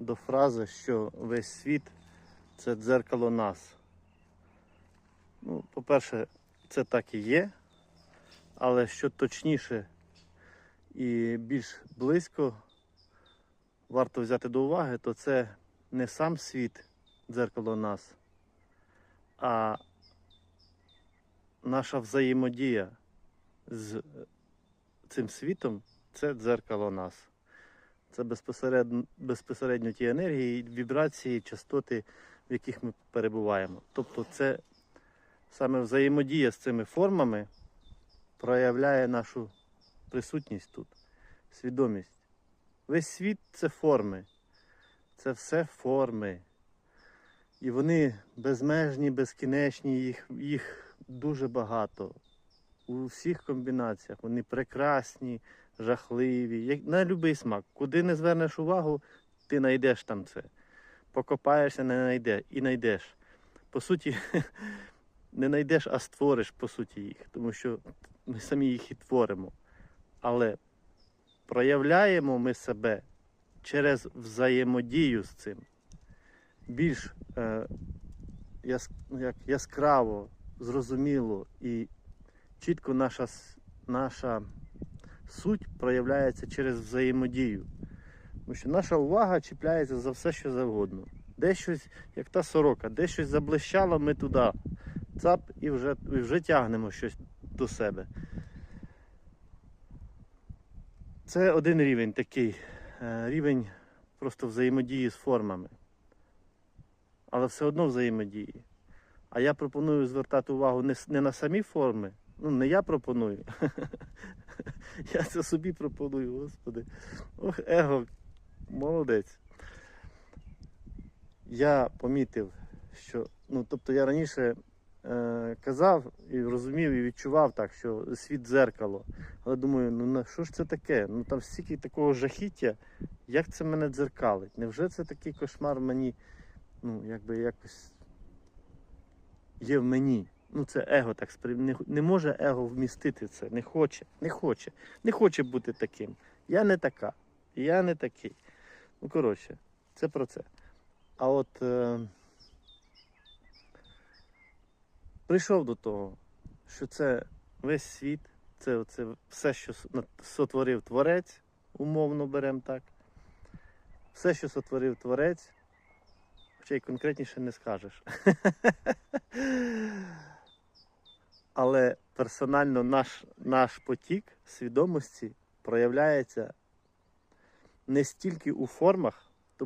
до фрази, що весь світ це дзеркало нас. Ну, по-перше, це так і є, але що точніше і більш близько варто взяти до уваги, то це не сам світ дзеркало нас, а наша взаємодія з цим світом це дзеркало нас. Це безпосередньо, безпосередньо ті енергії, вібрації, частоти, в яких ми перебуваємо. Тобто, це саме взаємодія з цими формами проявляє нашу присутність тут, свідомість. Весь світ це форми. Це все форми. І вони безмежні, безкінечні, їх, їх дуже багато. У всіх комбінаціях. Вони прекрасні, жахливі, як, на будь-який смак. Куди не звернеш увагу, ти знайдеш там це. Покопаєшся, не знайдеш і знайдеш. По суті, не знайдеш, а створиш по суті їх, тому що ми самі їх і творимо. Але проявляємо ми себе через взаємодію з цим. Більш е, яс, як, яскраво, зрозуміло і чітко наша, наша суть проявляється через взаємодію. Тому що наша увага чіпляється за все, що завгодно. Де щось, як та сорока, де щось заблищало, ми туди. Цап і вже, і вже тягнемо щось до себе. Це один рівень такий. е, Рівень просто взаємодії з формами. Але все одно взаємодії. А я пропоную звертати увагу не на самі форми. Ну, не я пропоную. Я це собі пропоную, господи. Ох, его, молодець. Я помітив, що, ну, тобто я раніше е, казав і розумів, і відчував так, що світ дзеркало. Але думаю, ну на що ж це таке? Ну там стільки такого жахіття, як це мене дзеркалить? Невже це такий кошмар мені, ну, якби якось є в мені? Ну, це его так сприй... не, не може его вмістити це, не хоче, не хоче, не хоче бути таким. Я не така, я не такий. Ну, коротше, це про це. А от е... прийшов до того, що це весь світ, це, це все, що сотворив творець, умовно беремо так. Все, що сотворив творець, хоча й конкретніше не скажеш. Але персонально наш, наш потік свідомості проявляється не стільки у формах,